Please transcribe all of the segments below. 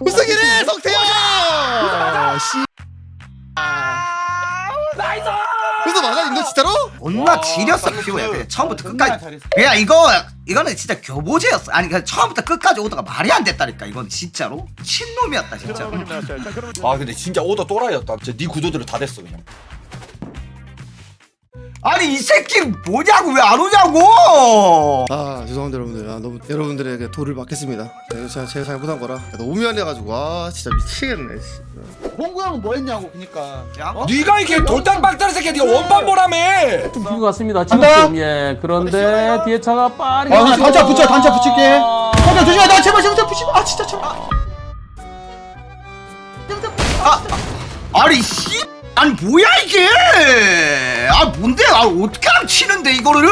우승이네 성태야 씨 나이스! 그래서 맞아 너 진짜로? 존나 지렸어 피부야 그냥 처음부터 끝까지 잘했어. 그냥 이거 이거는 진짜 교보제였어 아니 그냥 처음부터 끝까지 오다가 말이 안 됐다니까 이건 진짜로 친놈이었다 진짜 아 근데 진짜 오더 또라이였다 진짜 네 구조대로 다 됐어 그냥 아니 이 새끼 뭐냐고 왜 안 오냐고 아 죄송합니다 여러분들 아, 너무 여러분들에게 도를 받겠습니다 제가, 제가, 제가 잘못한 거라 너무 미안해가지고 아 진짜 미치겠네 씨. 홍구 형은 뭐 했냐고 그니까. 야, 어? 네가 이렇게 돌담박다는 새끼야 네가 원반 보라며 좀 비고 갔습니다. 지금 간다. 좀, 예. 그런데 뒤에 차가 빠르게. 아, 나 가죠. 단차 붙여, 단차 붙일게. 형님 조심해, 나 제발 제발 붙이지 마. 아 진짜 제발. 아니 씨 아니 뭐야 이게 아 뭔데 아 어떻게 하면 치는데 이거를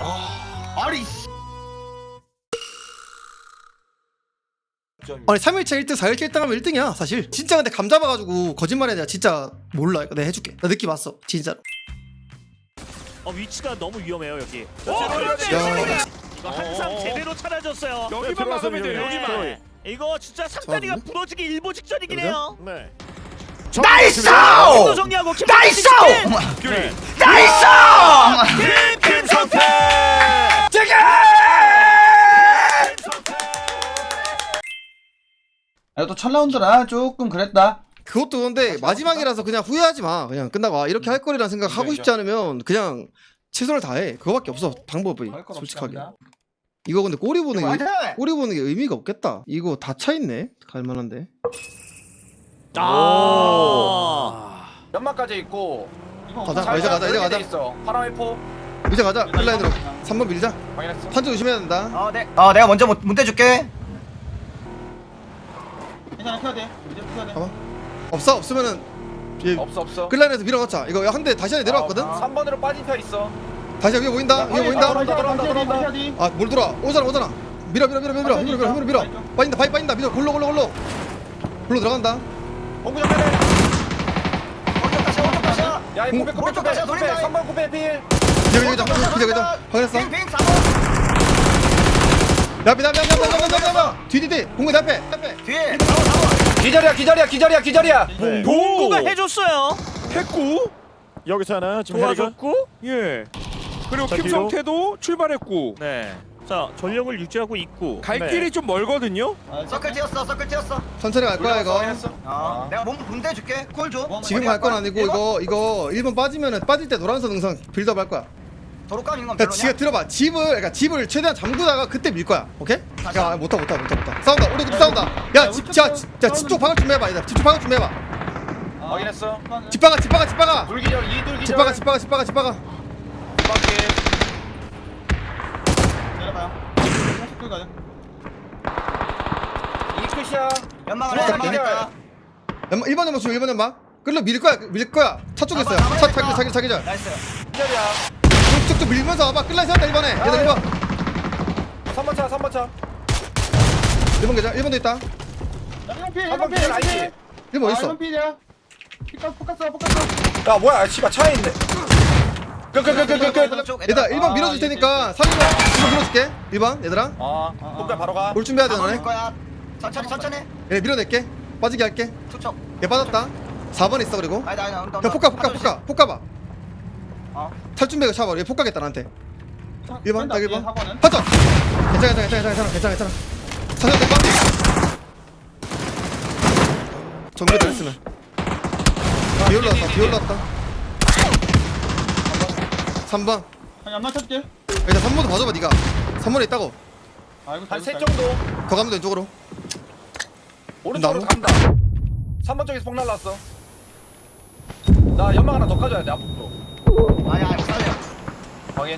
아, 아니 씨. 아니 3일차 1등 4일차 1등 하면 1등이야 사실 진짜 근데 감 잡아가지고 거짓말해 내가 진짜 몰라 이거 내가 해줄게 나 느낌 왔어 진짜로 어 위치가 너무 위험해요 여기. 야 이거 항상 제대로 찾아줬어요. 여기만 막으면 돼요, 여기만. 네. 이거 진짜 상다리가 잘하는데? 부러지기 일보 직전이긴? 해요. 네. 나이스! 또 정리하고 김 나이스! 네. 나이스! 김성태. 야, 또첫 라운드라 조금 그랬다. 그것도 근데 마지막이라서 그냥 후회하지 마. 그냥 끝나고 아 이렇게 할 거리라는 생각 하고 싶지 않으면 그냥 최선을 다해. 그거밖에 없어 방법이 할건 솔직하게. 없답니다. 이거 근데 꼬리 보는 게 맞아. 꼬리 보는 게 의미가 없겠다. 이거 다 차 있네. 갈만한데 아. 연막까지 있고. 가자 이제 가자 이제 가자. 있어. 파란 회포. 이제 가자. 클라인으로. 3번 밀자. 확인했어. 판정 조심해야 된다. 어, 네. 어 내가 먼저 문- 문대 줄게. 괜찮아, 펴야 돼. 이제 펴야 돼. 봐봐. 없어? 없으면은 얘 없어 없어. 클라인에서 밀어넣자. 이거 한 대 다시 안에 내려왔거든? 3번으로 빠진 표 있어. 다시 위에 보인다. 위에 보인다. 아뭘 돌아. 오잖아 오잖아. 밀어 밀어 밀어 밀어 밀어 밀어 밀어. 밀어 빠진다 빠진다. 밀어. 골로 골로 골로. 골로 들어간다 공구 정면에. 오른쪽 다시 오른쪽 다시. 야 이 공- 고백 고백 오른쪽 고백 다시 고백. 돌린다. 3번 고백 필. 기자 기자 기자 기자 확인했어? 빙빙 4번 내 앞에 내 앞에 내 앞에 내 앞에 내 앞에 내 앞에 뒤뒤뒤. 공구 내 앞에. 내 앞에 뒤에. 4번 4번 기절이야 기절이야 기절이야 기절이야. 농구가 해줬어요. 했고 여기서 하나 지금 해리가 도와줬고. 예. 그리고 자, 김성태도 출발했고. 네. 자 전력을 유지하고 있고. 갈 네. 길이 좀 멀거든요. 서클 띄었어 서클 띄었어. 천천히 갈 거야 이거. 어. 내가 몸 문대 줄게. 콜 줘. 지금 갈 건 아니고 이거 이거 1번 빠지면은 빠질 때 노란선 능선 빌드업 할 거야. 도로 까는 건 그러니까 지가 별로냐? 들어봐. 집을 그러니까 집을 최대한 잠그다가 그때 밀 거야. 오케이? 야 못하 못하 못하 못하 싸운다. 우리 집 싸운다. 야집야 집 쪽 방을 좀 해봐 얘들아. 집쪽 방을 좀 해봐. 확인했어. 집 박아 집 박아 집 박아. 돌기절 이돌 기절. 집 박아 집 박아 집 박아 집 박아. 바퀴 끌 가자. 이 끝이야. 연막을 어, 연막 했다. 연마 1번 연마 줘 1번 연마 끌려 밀 거야 밀 거야. 차 쪽에 있어요. 차 자기 자기 자기 자 나이스. 기절이야. 쭉쭉 밀면서 와봐. 끌라 세웠다 1번에. 얘들 1번. 3번 차 3번 차. 1번 계좌 1번도 있다. 야, 이건 피해, 3번 이건 피해, 기절 이건 아니지 피해. 1번 아, 어딨어? 이건 피해야. 피카, 포카스, 포카스. 야 뭐야 아, 씨발 차에 있네 끝끝끝끝끝. 쪽 얘들아 1번 아, 밀어줄 테니까 3번 1번 밀어줄게. 1번 얘들아. 아 공갈 바로 가. 올 준비해야 돼 4번 너네. 밀 거야. 천천히 천천히. 얘 밀어낼게. 빠지게 할게. 투척. 얘 빠졌다. 4번 있어 그리고. 아니다 아니다. 온다, 온다. 폭가 폭가 폭가 폭가 봐. 어. 탈준배가 샤워. 얘 폭가겠다 나한테. 1번 딱 1번. 학원은. 하자 괜찮아 괜찮아 괜찮아 괜찮아 괜찮아 괜찮아. 사전 1번 정글 잘했으면 비 올라왔다 비 올라왔다 3번. 아니 안 맞췄지? 일단 3번도 봐줘봐 니가. 3번에 있다고. 아, 한세 정도. 더 가면 돼 왼쪽으로. 오른쪽으로 나무? 간다. 3번 쪽에서 폭 날랐어. 나 연막 하나 더 가져야 돼 앞으로. 아니 아니 싸려 확인.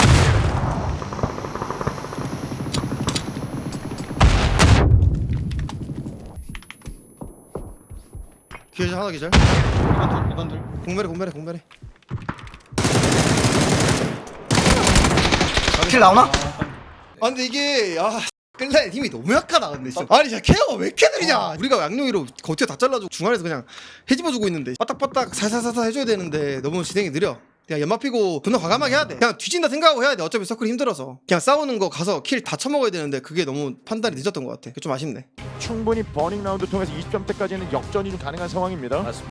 기절 하나 기절. 이번 둘 이번 둘. 공멸해 공멸해 공멸해. 4킬 나오나? 아 근데 이게 아 끝날 힘이 너무 약하다 근데 진짜. 아니 진짜 케어가 왜 이렇게 느리냐. 우리가 양용이로 겉에 다 잘라주고 중간에서 그냥 헤집어주고 있는데 빠딱빠딱 살살살살 해줘야 되는데 너무 진행이 느려. 그냥 연마 피고 존나 과감하게 해야 돼. 그냥 뒤진다 생각하고 해야 돼. 어차피 서클이 힘들어서. 그냥 싸우는 거 가서 킬 다 쳐먹어야 되는데 그게 너무 판단이 늦었던 것 같아. 그게 좀 아쉽네. 충분히 버닝 라운드 통해서 20점대까지는 역전이 좀 가능한 상황입니다 맞습니다.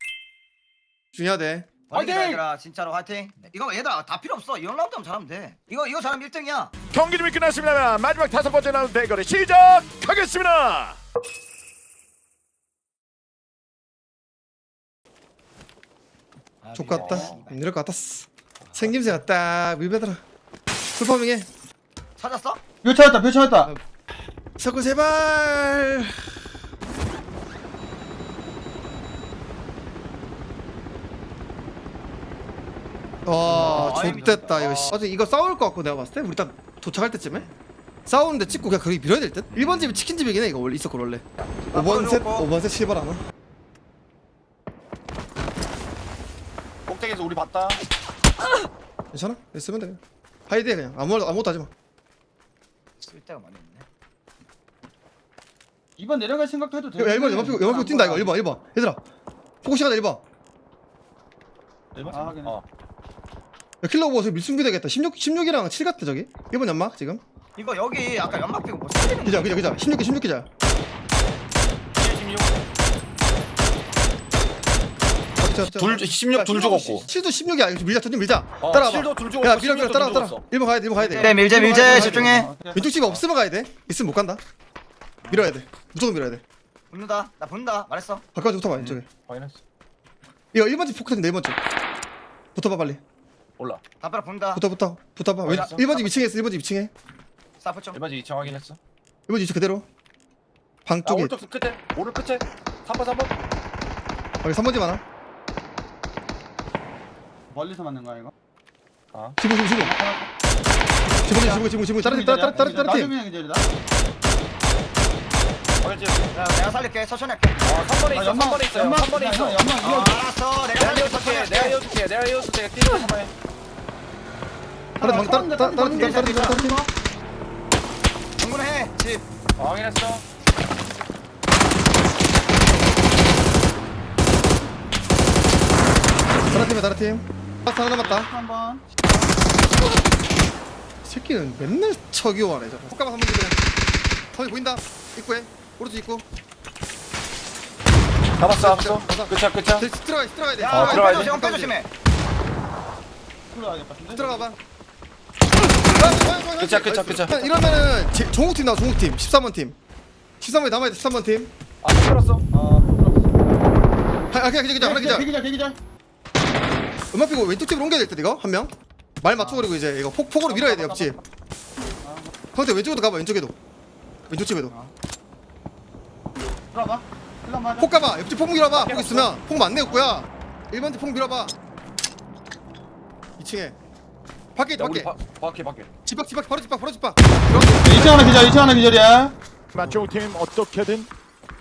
중요하대. 화이팅! 화이팅! 얘들아 진짜로 화이팅. 이거 얘들아 다 필요 없어. 이런 라운드만 잘하면 돼. 이거 이거 잘하면 1등이야. 경기 준비 끝났습니다. 마지막 다섯 번째 라운드 대결을 시작하겠습니다. 족같다. 이럴 것 같았어. 생김새가 딱 밀배더라 풀파밍해. 찾았어? 표 찾았다 표 찾았다. 석구 제발 와 아이, 좆됐다. 미쳤다. 이거 씨. 어제 이거 싸울 것 같고 내가 봤을 때 우리 딱 도착할 때쯤에? 싸우는데 찍고 그냥 거기 밀어야 될듯? 1번 집이 치킨집이긴 해 이거 원래 있었고 원래. 5번 셋 그러고. 5번 셋 실버 하나? 꼭대기에서 우리 봤다. 괜찮아? 쓰면 돼. 하이드해 그냥. 아무 말 아무것도 하지 마. 쓸 데가 많이 없네. 2번 내려갈 생각도 해도 돼 야, 1번 연막 피고 연막 피고 뛴다 이거. 1번 1번 얘들아 포커싱 하자 1번 아 어. 야 킬러 보고 밀승비 되겠다. 16, 16이랑 7 같아 저기? 1번 연막 지금? 이거 여기 아까 연막 피고 뭐 쓰리는 기자 기자 기자. 16기 16 기자. 16둘16 둘 죽었고. 7도 16이야 이거 밀자 좀 밀자. 어, 따라와봐. 7도 둘 죽었고 야 밀어 밀어 16도 따라 둘 따라. 죽었어. 1번 가야 돼 1번 가야 돼. 그래 밀제 밀제. 집중해. 왼쪽 집이 없으면 가야 돼. 있으면 못 간다. 밀어야 돼. 무조건 밀어야 돼. 붙는다. 나 붙는다. 말했어. 가까워서 붙어봐 왼쪽에. 확인했어 이거 1번 집 포커싱 4번 집 붙어봐 빨리 올라 담벼락 붙는다 붙어 붙어 붙어봐 왼, 알았어. 1번 집 2층에 있어 1번 집 2층에 사프 좀 1번지 2층 확인했어 1번 집 그대로 방아 쪽에 오른쪽 끝에 오른 끝에 3번 3번 여기 3번 집 하나 멀리서 맞는 거야 이거 지금 지금 지금 지금 지금 지금 지금 다른 팀 다른 다른 다른 팀 나중에 기절이다 야 내가 살릴게 천천히 할게 어 3번에 있어 3번에 있어요 연막 3번에 있어 연막 어 이거 알았어 내가 내가 살릴게 천천히 이어줄게 내가 할게 이어줄게 내가 이어줄게 내가 뛰는 3번에 다른 다른 다른 팀 다른 팀 다른 팀 응원해 집 어, 확인했어 다른 팀에 다른 팀 하나 하나 남았다 한번 새끼는 맨날 척이 오하네 저거 효과만 한번 그냥 선이 보인다 입구에 오른쪽 입구 잡았어 잡았어 끝이야 끝이야 들- 들어가 들어가야 돼야 어, 어, 들어가야 빼 돼. 조심해 들어가야겠다 들어가봐 그쵸, 그쵸, 그쵸. 이러면은 제- 종욱팀 나와 종욱팀. 13번 팀. 13번에 남아야 돼 13번 팀. 아 들었어? 아 아, 아, 그냥 그냥 그냥 하나 그냥. 대기자 대기자 음악 피고 왼쪽 집으로 옮겨야 될 듯 이거? 한 명? 말 맞추고 그리고 이제 이거 폭, 폭으로 밀어야 돼 옆집 형태 왼쪽에도 가봐 왼쪽에도. 왼쪽 집에도. 들어봐. 일단 맞아 폭 가봐. 옆집 폭 밀어봐. 폭 있으면. 폭 맞네 없고야 1번 집폭 밀어봐. 2층에 밖에 있다 야 우리 밖에. 바, 밖에 밖에. 집 밖 집 밖 바로 집 밖 바로 집밖. 2층 하나 기절 2층 하나 기절이야. 맞종 팀 어떻게든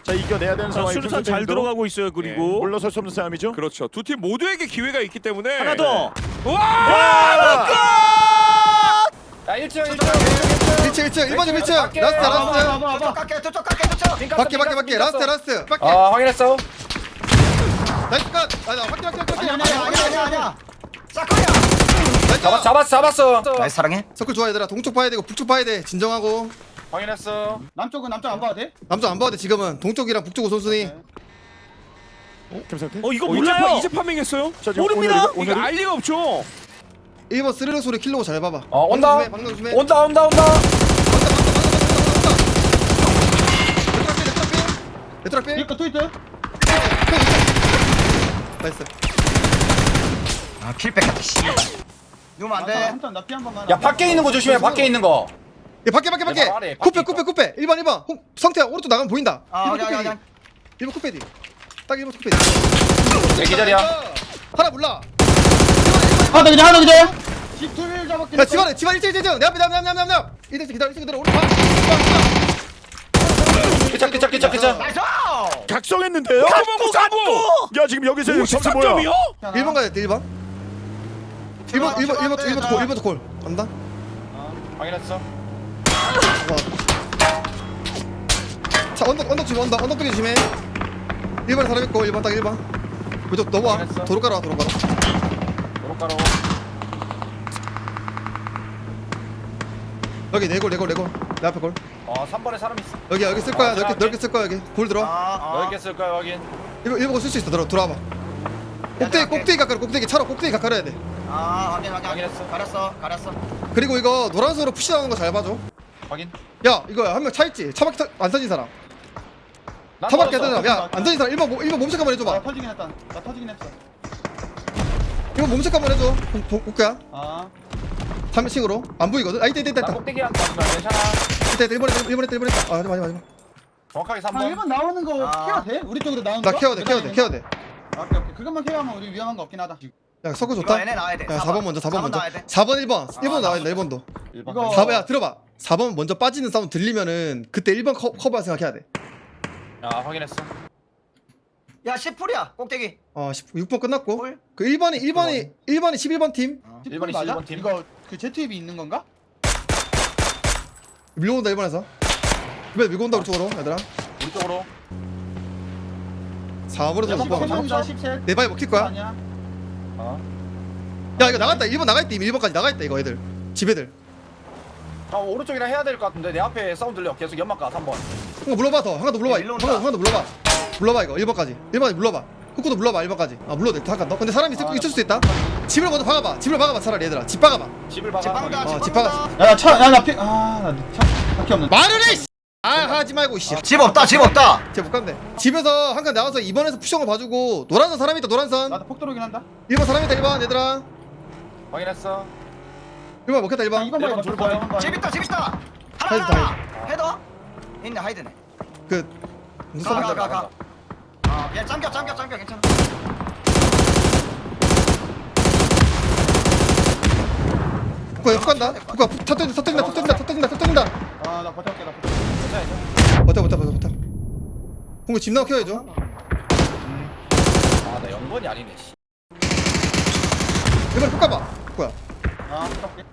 자 이겨내야 되는 자, 상황이 수류탄 잘 들어가고 있어요. 그리고. 물러설 수 없는 싸움이죠. 그렇죠. 두 팀 모두에게 기회가 있기 때문에. 하나 더. 와! 야 1층 1층. 1층 1층. 1번 집 1층. 밖에. 라스트 아, 라스트. 저쪽 깎게 저쪽 깎게 저쪽. 밖에 밖에 밖에. 라스트 라스트. 밖에 아 확인했어. 나이스 컷. 아니 밖에 밖에 밖에 아니, 아니야. 아니야 아니야 아니야. 사커야 잡았 잡았어 잡았어. 나이스 사랑해? 서클 좋아 얘들아. 동쪽 봐야 되고 북쪽 봐야 돼. 진정하고. 확인했어. 남쪽은 남쪽 안 봐도 돼? 남쪽 안 봐도 돼 지금은. 동쪽이랑 북쪽 우선순위. 김상태. 어 이거 이제, 몰라요. 파, 이제 파밍했어요? 자, 지금 모릅니다. 오늘이- 이거 오늘이- 알 리가 없죠. 1번 스르르 소리 킬로고 잘 봐봐. 어, 온다. 방금 조심해 온다 온다 온다. 얘들아 빼 이거 트위트 나이스 아킬 뺏겼다 씨발 누우면 안돼. 한탄 나피 한 번만 야 밖에 있는 거 조심해 밖에 있는 거. 얘 밖에 밖에 밖에. 내발 아래, 쿠페 밖에 쿠페 쿠페. 1번 1번. 홍, 성태야 오른쪽 나가면 보인다. 아 1번 확인 확인 쿠페디. 확인 1번 쿠페디. 딱 1번 쿠페디. 내 기절이야. 하나 몰라. 하나 기절 하나 기절. 집둘 잡았기 야 집안에 집안 1층 1층 내 앞에 내 앞에 내 앞에 내 앞에 내 앞에. 이대 기다려 1층 기다려 오른쪽 봐. 그차 나이스! 각성했는데요. 가보 가보. 야 지금 여기서 점수 뭐야? 53점이요? 1번 가야 돼 1번 1번 1번 1번 1번 콜 1번 콜. 간다. 확인했어? 와. 자 언덕 언덕 조심 언덕 언덕 조심해. 1번에 사람 있고 1번 딱 1번 왼쪽 넘어와 알았어. 도로가로 와 도로가로 도로가로 여기 네골 네골 네골. 내 앞에 골. 어 3번에 사람 있어. 여기 여기 쓸 거야 아, 넓게 들어갈게. 넓게 쓸 거야 여기. 골 들어 아, 넓게 쓸 거야 확인. 일번 일번 쓸수 있어 들어 들어와봐. 꼭대기. 꼭대기 가까이 꼭대기 차로 꼭대기 가까이 해야 돼 아 확인 확인. 확인했어. 가렸어 가렸어. 그리고 이거 노란색으로 푸시 나오는 거 잘 봐줘. 확인. 야 이거 한 명 차 있지? 차바퀴 타, 안 터진 사람. 난 차바퀴 안 터졌어. 터진 사람. 야안 터진 사람. 1번 1번 몸check 한번 나 해줘봐. 터지긴 했다. 나 터지긴 했어. 1번 몸check 한번 해줘. 볼거야. 아. 3층으로. 안 보이거든? 아 이때 이때 이때 나 이때 꼭대기 안 맞으면 괜찮아 이때 이때 1번 했다 1번 했다 1번 했다 아 하지마 하지마 정확하게 아 3번 1번 나오는 거 아. 케어 돼? 우리 쪽으로 나오는 거? 나 케어 돼 케어 돼 케어 돼야 아, 오케이 오케이. 그것만 케어하면 우리 위험한 거 없긴 하다 서클 이거 좋다. 얘네 나와야 돼. 야 4번. 먼저 4번 먼저. 나와야 돼. 4번 1번. 1번 아, 나와야 돼 1번도. 일번 이거- 4번 야 들어봐. 4번 먼저 빠지는 사운드 들리면은 그때 1번 커, 커버 생각해야 돼. 아 확인했어. 야 10풀이야 꼭대기. 어, 10, 6번 끝났고. 홀? 그 1번이 1번이 1번이 11번 팀? 일번이 맞아? 11번 팀. 이거 그 ZWB 있는 건가? 밀려온다 1번에서. 1번 밀고 온다 우리 쪽으로 얘들아? 우리 쪽으로. 4번에서 야, 6번 번. 10셋 10셋 내 바위 먹힐 거야? 아니야. 어. 야 이거 나갔다. 1번 나가있다 이미. 1번까지 나가있다 이거 애들. 집 애들. 아 오른쪽이라 해야 될 것 같은데 내 앞에 사운드 들려. 계속 연막 가 3번. 한번 물러봐 더. 한번 더 물러봐. 야, 일로 한번 온다. 더 물러봐. 물러봐 이거. 1번까지. 1번까지 물러봐. 후쿠도 물러봐 1번까지. 아 물러도 돼. 잠깐 너 근데 사람이 있을, 아, 있을 수도 있다. 집을 먼저 박아봐. 집을 박아봐 차라리 얘들아. 집 박아봐. 집을 박아. 집방다 확인. 어, 집 집방다 야차야나피아나 바퀴 없네 말을 해! 씨! 아 하지 말고 씨. 집 없다 집 없다 쟤못 간대. 집에서 한 칸 나와서 2번에서 푸시한 거 봐주고 노란선 사람 있다 노란선. 나도 폭 들어오긴 한다 1번 사람 있다 1번 얘들아. 확인했어 1번 먹혔다 아 1번. 2번 바위 일번 둘 바꿔 번에. 2번 집 있다 집 있다 하이드, 하나 헤더 있네 하이드네 그 무슨 가, 가, 가, 가. 아 그냥 잠겨 잠겨 잠겨 괜찮아 그거 옆 간다. 그거 터 뜬다 터 뜬다 터 뜬다 터 뜬다 터 뜬다. 아나 버텨볼게 나 버텨 괜찮아 버텨 버텨 버텨 버텨. 홍구 집 나와 켜야죠. 아나 연번이 아니네 씨. 1번 훅 가봐. 뭐야? 아 버텨볼게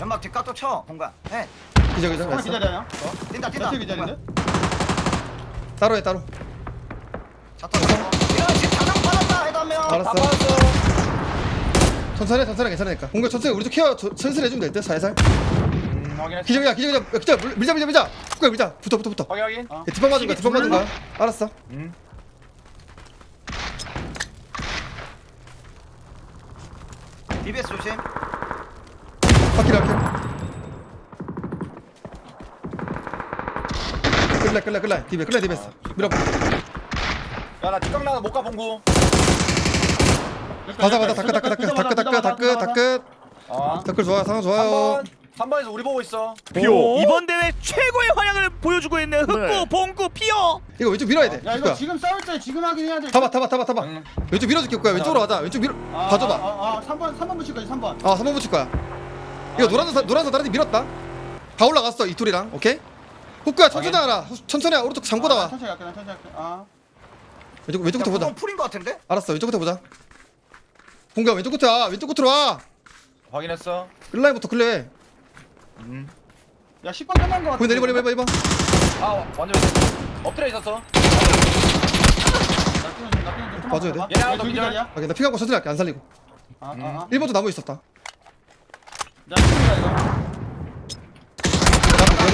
연막 뒷각도 쳐 공간 해 기자 기자. 하나 됐어. 기다려요 뛴다 뛴다 며칠 기다리는데? 따로 해 따로. 받았다 알았어. 다 빠졌어 천천히 해, 천천히 해, 괜찮으니까. 홍구 천천히 우리 쪽 케어 저- 슬슬 해주면 될 듯 살살. 음 확인했어 기자 기자 기자 물- 밀자 밀자 밀자. 훅 가, 밀자. 붙어 붙어 붙어. 확인 확인. 어. 야, 뒷방 맞은 거야 뒷방 맞은 거야. 알았어. 음. DBS 조심. 바퀴 바퀴. 끌래 끌래 끌래. 디베 끌래 디베스. 밀어 야나 뒷각 나가 못가 봉구. 가자 가자. 다크 다크 다크 다크 다크 다크 다크 어 다크 좋아 상황 좋아요. 3번 3번에서 우리 보고 있어. 피오. 이번 대회 최고의 활약을 보여주고 있는 흑구, 네. 봉구, 피어. 이거 왼쪽 밀어야 돼 야 이거 지금 싸울 때 지금 하긴 해야 돼 타봐 타봐 타봐 타봐 응. 왼쪽 밀어줄게 거야 왼쪽으로 가자. 왼쪽 밀어 아, 봐줘봐. 아, 아, 아 3번 3번 붙일 거지 3번. 아 3번 붙일 거야. 이거 노란색 노란색 다른 데 밀었다. 다 올라갔어 이 둘이랑. 오케이? 후쿠야 천천히 하라. 천천히 하 오른쪽 잠고 아, 나와. 천천히 갈게 나 천천히 갈게. 아. 왼쪽 왼쪽부터 보자. 풀인 거 같은데? 알았어 왼쪽부터 보자. 봉가 왼쪽 끝에 와. 왼쪽 끝으로 와. 확인했어. 끌라인부터 클레 음. 야 10번 끝난 거 같아 보인다 1번 1번 1번 아 완전 엎드려 있었어 나 나. 좀만 봐줘야 돼. 봐봐. 야, 더 저기 기절. 기다려. 아, 나 피가 고 천천히 할게 안 살리고 아, 아, 아. 1번도 나무 있었다 야,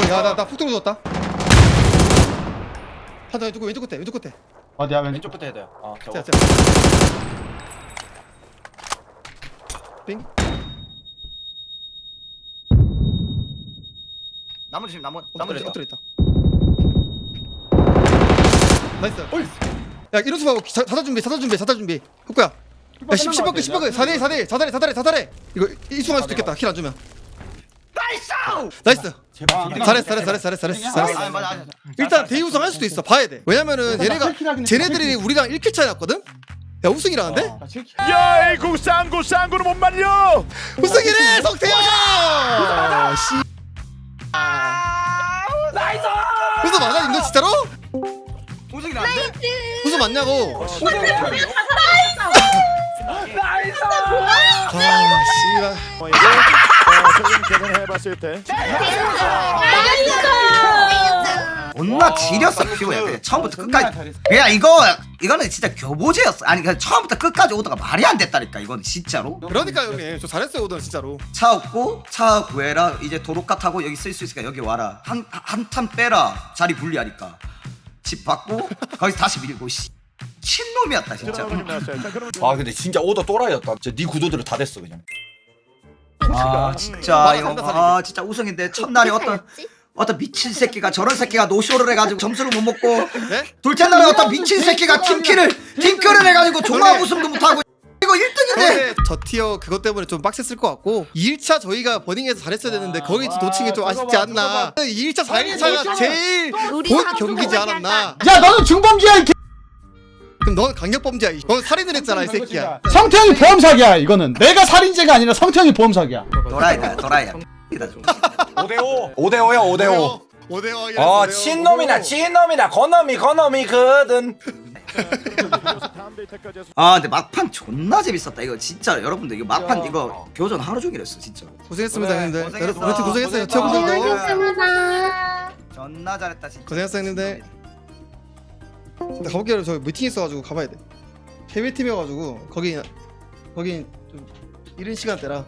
이거. 야나나푹 들어줬다 하자 왼쪽 왼쪽 끝에 왼쪽 끝에 어디야, 왼쪽. 왼쪽 끝에 해야 돼요 어 저거 자, 자. 빙 나무 조심 나무 나무 엎드려 조심 엎드려 있다 나이스 야 이런 수 봐봐 자- 자살 준비 자살 준비 자살 준비 흑구야 야 10, 10바퀴 10바퀴 4대 4대 4다리 4다리 4다리 이거 이승할 수도 있겠다 킬안 주면 나이스 나이스 아, 잘했어 잘했어 잘했어 잘했어 잘했어 아 잘했어 맞아 맞아 일단 대우승 할 수도 있어 봐야 돼 왜냐면은 나 얘네가 쟤네들이. 우리랑 1킬 차이 났거든 야 우승이라는데? 나 칠킬. 야, 이구 쌍구 쌍구는 못 말려. 우승이래 성태야 진짜로? 우승이 나는데 우승 맞냐고? 아 씨발. 어, 이거 어, 조금 계산해 봤을 때. 존나 지렸어 피오야 그냥 처음부터 끝까지. 그냥 이거 이거는 진짜 교보제였어. 아니 그냥 처음부터 끝까지 오더가 말이 안 됐다니까 이건 진짜로. 그러니까 형님 저 잘했어요 오늘 진짜로. 차 없고 차 구해라. 이제 도로가 타고 여기 쓸 수 있으니까 여기 와라. 한 한탄 빼라. 자리 분리하니까. 집 받고 거기서 다시 밀고 씨. 친놈이었다 진짜. 아 근데 진짜 오더 또라이였다. 진짜 네 구도대로 다 됐어 그냥. 아 진짜 맞아, 이거 산다, 아 진짜 우승인데 첫날에 어떤 어떤 미친 새끼가 저런 새끼가 노쇼를 해가지고 점수를 못 먹고 네? 둘째 날에 어떤 미친 새끼가 팀킬을 팀킬을 해가지고 종합 우승도 못하고 이거 1등인데. 근데 저 티어 그것 때문에 좀 빡셌을 것 같고 2일차 저희가 버닝에서 잘했어야 되는데 거기 놓친 게 좀 아쉽지 않나. 2일차 4일차가 제일 본 경기지 않았나. 야 너는 중범죄야 이 개. 그럼 넌 강력범죄야 이- 넌 살인을 했잖아 이 새끼야. 성태형이 보험 사기야 이거는. 내가 살인죄가 아니라 성태형이 보험 사기야. 도라이다 도라이야. 5대5 5대5야 5대5 5대5 어 친놈이나 친놈이나 건놈이 건놈이거든. 아 근데 막판 존나 재밌었다. 이거 진짜 여러분들 이거 막판 이거 교전 하루 종일 했어 진짜. 고생했습니다 형님들. 고생했어. 여러분 팀 고생했어요. 티어분들도 수고하셨습니다. 존나 잘했다 진짜. 고생했어 형님들. 근데 가볼게요 저 미팅 있어가지고 가봐야 돼. 해외팀이어가지고 거기 거기 좀 이른 시간대라